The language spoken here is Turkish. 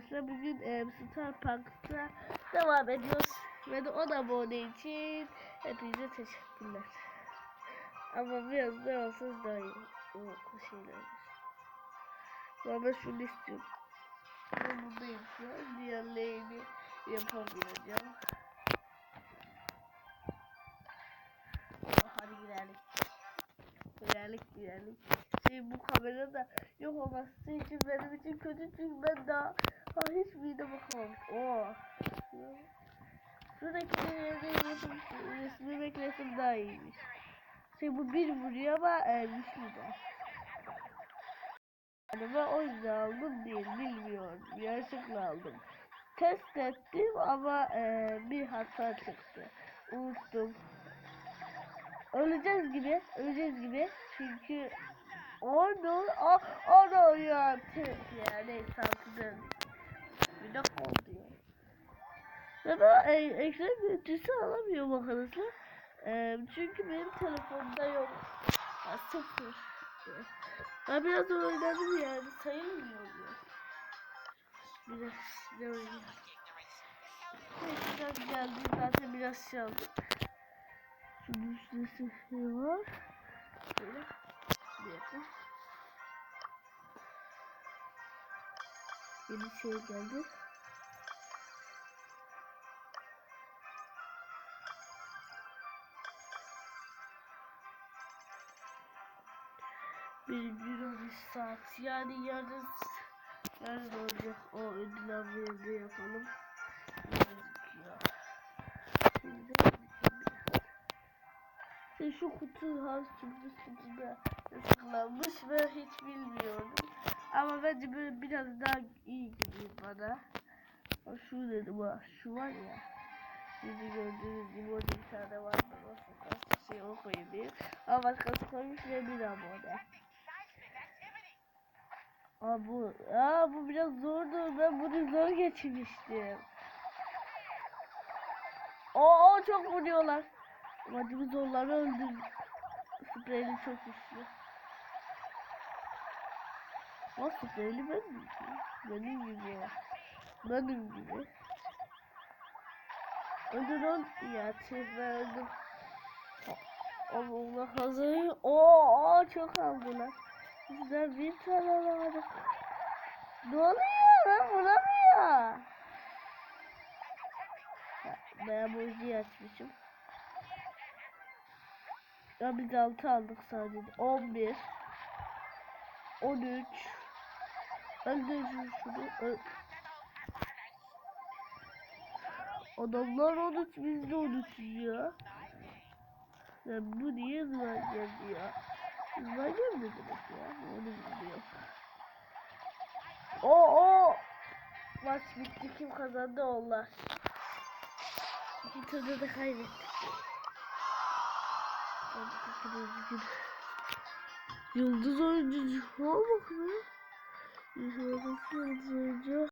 arkadaşlar bugün e, Star Park'ta devam ediyoruz. Ve de 10 abone için hepinize teşekkürler. Ama biraz ne olsanız daha iyi. O şeyler. Ben şunu istiyorum. Ben bunu da yapıyorum. Diğerlerini yapamayacağım. Hadi gidelim. Gidelim gidelim. Şey bu kamera da yok olması için benim için kötü çünkü ben daha ha, hiç videoya bakamadım. Oo. Şuradaki resim, resmi resim daha iyiymiş. Şey bu bir vuruyor ama e, güçlü de. Yani ben o yüzden aldım değil bilmiyorum. Yanlışlıkla aldım. Test ettim ama e, bir hata çıktı. Unuttum. Öleceğiz gibi, öleceğiz gibi. Çünkü aa, orada ya, tüh ya neyse artık Bir dakika oldu ya. Ben e, ekran görüntüsü alamıyorum arkadaşlar. E, çünkü benim telefonda yok. Ya, sıfır. Ben biraz oynadım yani sayılmıyor mu? Biraz ne oynayayım. Neyse ben geldim zaten biraz şey aldım. Şunun üstüne sıfır var. Böyle. Yeni şey geldi. Bir 13 saat yani yarın yarın olacak o ödüllenmeyi yapalım. Gözüküyor. Şimdi işte şu kutu ha sürpriz kutuda tıklanmış ve hiç bilmiyorum. Ama bence böyle biraz daha iyi gibi bana. Şu dedim ha şu var ya. Şimdi gördüğünüz gibi orada bir tane var. O sokak şey koyayım. Ama başkası koymuş ve bir abone. Aa bu, aa bu biraz zordu. Ben bunu zor geçirmiştim. Oo çok vuruyorlar. Amacımız onları öldür. Spreyli çok güçlü. O spreyli ben mi? Benim gibi. Benim gibi. Öldür ol. Ya öldüm. Allah hazır. Oo çok aldılar. Bizden bir tane var. Ne oluyor lan vuramıyor. Ben yüzüğü açmışım. Ya biz 6 aldık sadece. 11 13 Öldürün şunu. Öl Adamlar 13 biz de 13 ya. Ya bu niye zıvan geldi ya? Zıvan geldi demek ya. Onu bilmiyorum. O o. Maç bitti kim kazandı onlar. İki turda da kaybettik. Yıldız oyuncu. Şuna bak be. Yıldız oyuncu.